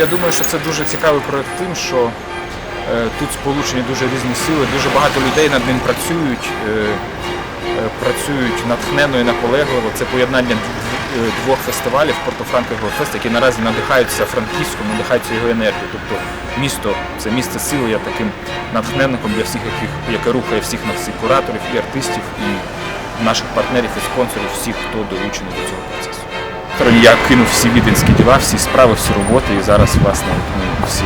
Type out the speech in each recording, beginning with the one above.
я думаю, що це дуже цікавий проект тим, що е, тут сполучені дуже різні сили, дуже багато людей над ним працюють, е, е, працюють натхненно і наполегливо. Це поєднання двох фестивалів Порто-Франко і Фест, які наразі надихаються франківськом, надихаються його енергією. Тобто місто це місце сили є таким натхненником для всіх, яких, яке рухає всіх нас, і кураторів, і артистів, і наших партнерів, і спонсорів, всіх, хто долучений до цього процесу. Стороні я кинув всі віденські діла, всі справи, всі роботи, і зараз власне ми всі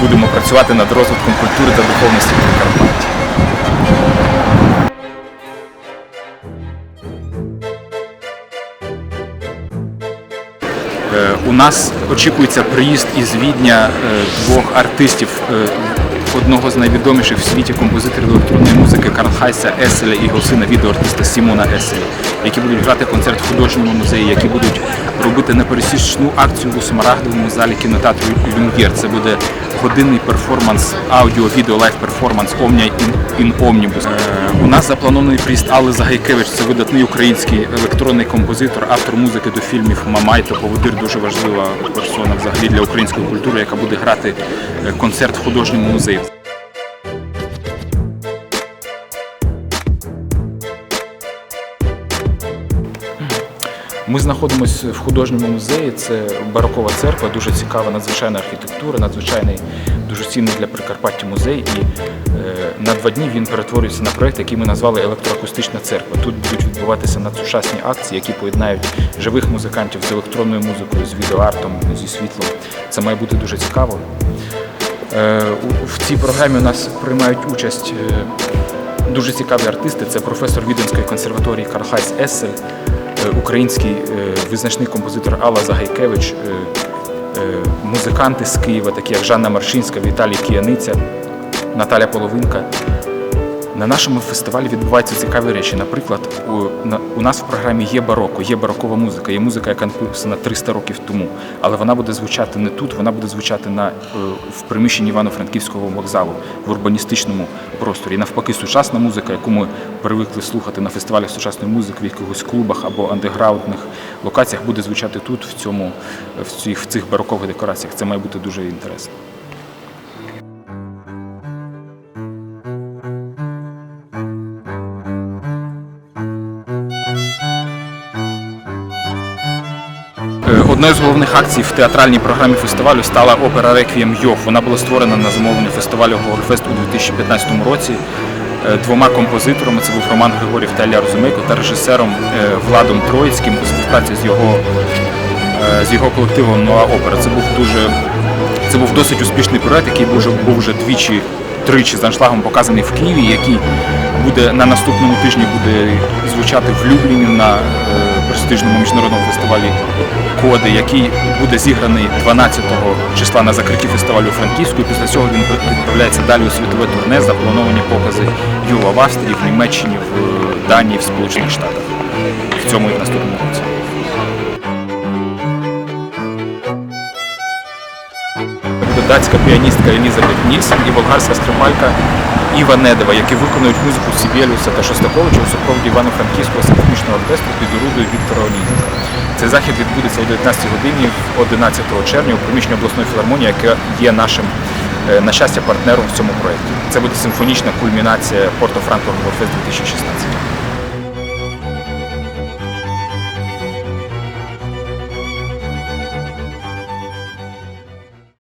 будемо працювати над розвитком культури та духовності в Прикарпатті. Е, У нас очікується приїзд із Відня е, двох артистів, е, одного з найвідоміших в світі композиторів електронної музики Карл Хайса Еселя і його сина відеоартиста Сімона Еселя, які будуть грати концерт в художньому музеї, які будуть робити непересічну акцію у Смарагдовому залі кінотеатру Люм'єр. Це буде годинний перформанс, аудіо, відео, лайв перформанс in, in Omnibus. Е, У нас запланований приїзд Алли Загайкевич, це видатний український електронний композитор, автор музики до фільмів Мамай та Поводир, дуже важлива персона взагалі для української культури, яка буде грати е, концерт в художньому музеї. Ми знаходимося в художньому музеї. Це барокова церква, дуже цікава, надзвичайна архітектура, надзвичайний, дуже цінний для Прикарпаття музей. І е, на два дні він перетворюється на проект, який ми назвали Електроакустична церква. Тут будуть відбуватися надсучасні акції, які поєднають живих музикантів з електронною музикою, з відеоартом, зі світлом. Це має бути дуже цікаво. Е, В цій програмі у нас приймають участь е, дуже цікаві артисти. Це професор Віденської консерваторії Кархайс Есель, е, український е, визначний композитор Алла Загайкевич, е, е, музиканти з Києва, такі як Жанна Маршинська, Віталій Кияниця, Наталя Половинка. На нашому фестивалі відбуваються цікаві речі. Наприклад, у, на, у нас в програмі є бароко, є барокова музика, є музика, яка написана 300 років тому, але вона буде звучати не тут, вона буде звучати на, е, в приміщенні Івано-Франківського вокзалу в урбаністичному просторі. Навпаки, сучасна музика, яку ми привикли слухати на фестивалях сучасної музики, в якихось клубах або андеграундних локаціях, буде звучати тут, в цьому в цих, в цих барокових декораціях. Це має бути дуже інтересно. Одною з головних акцій в театральній програмі фестивалю стала опера Реквієм Йов. Вона була створена на замовлення фестивалю Гоголфест у 2015 році е, двома композиторами. Це був Роман Григорів та Ілля Розумейко та режисером е, Владом Троїцьким у співпраці з його, е, з його колективом Нова Опера. Це був дуже це був досить успішний проект, який був вже двічі, тричі з аншлагом показаний в Києві, який буде на наступному тижні буде звучати в Любліні на е, престижному міжнародному фестивалі Коди, який буде зіграний 12 числа на закритті фестивалю Франківську. Після цього він відправляється далі у світове турне, заплановані покази Юва в Австрії, в Німеччині, в е, Данії, в Сполучених Штатах в цьому і в наступному році. Датська піаністка Елізабет Нільсен і болгарська стрималька Іва Недева, які виконують музику Сібєлюса та Шостаковича у супроводі Івано-Франківського симфонічного оркестру під орудою Віктора Олійника. Цей захід відбудеться о 19 годині 11 червня у приміщенні обласної філармонії, яке є нашим е, на щастя партнером в цьому проєкті. Це буде симфонічна кульмінація Порто Франко Фест 2016.